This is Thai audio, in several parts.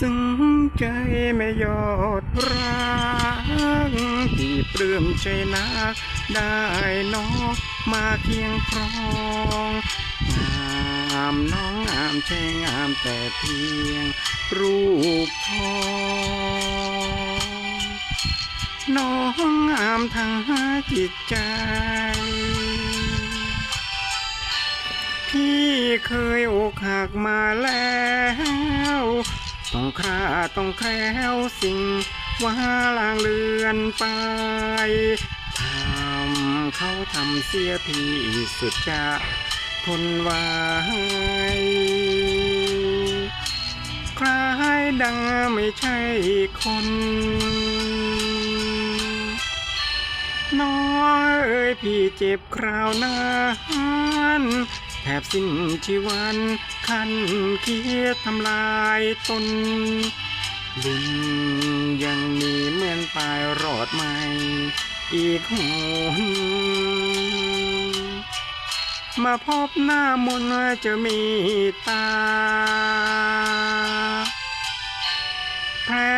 ซึ้งใจไม่ยอดรักที่ปลื้มใจนักได้น้องมาเคียงครองงามน้องงามแช่งามแต่เพียงรูปทองน้องงามทางจิตใจพี่เคยอกหักมาแล้ว ต้องคราต้องแคล้วสิ่งว่าลางเลือนไปทำเขาทำเสียพี่สุดจะทนไหวคล้ายดังไม่ใช่คน น้อยพี่เจ็บคราวนั้น บสิ้นชีวันคันเคียดทำลายตน บุญยังมีเหมือนปลายรอดใหม่ อีกหนมาพบหน้ามนจะมีตา แพ้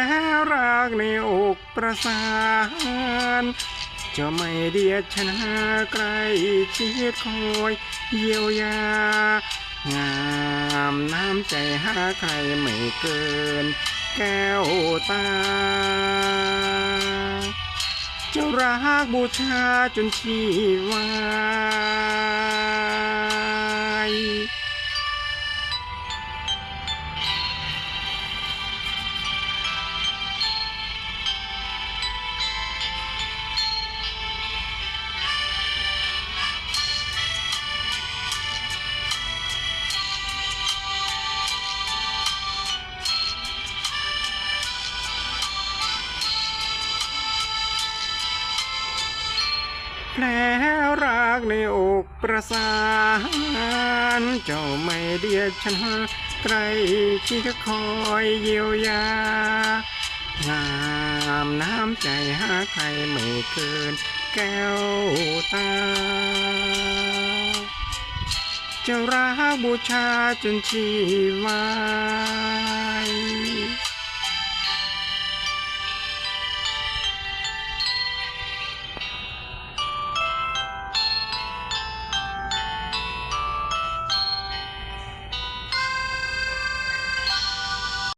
รักในอกประสาน จะไม่เดียดชนะใกล้ชิดคอยเยียวยา งามน้ำใจหาใครไม่เกิน แก้วตา จะรักบูชาจนชีวาย แผลรักในอกประสาน เจ้าไม่เดียดฉันใกล้ชิดคอยเยียวยา งามน้ำใจหาใครไม่เกินแก้วตา จะรักบูชาจนชีวา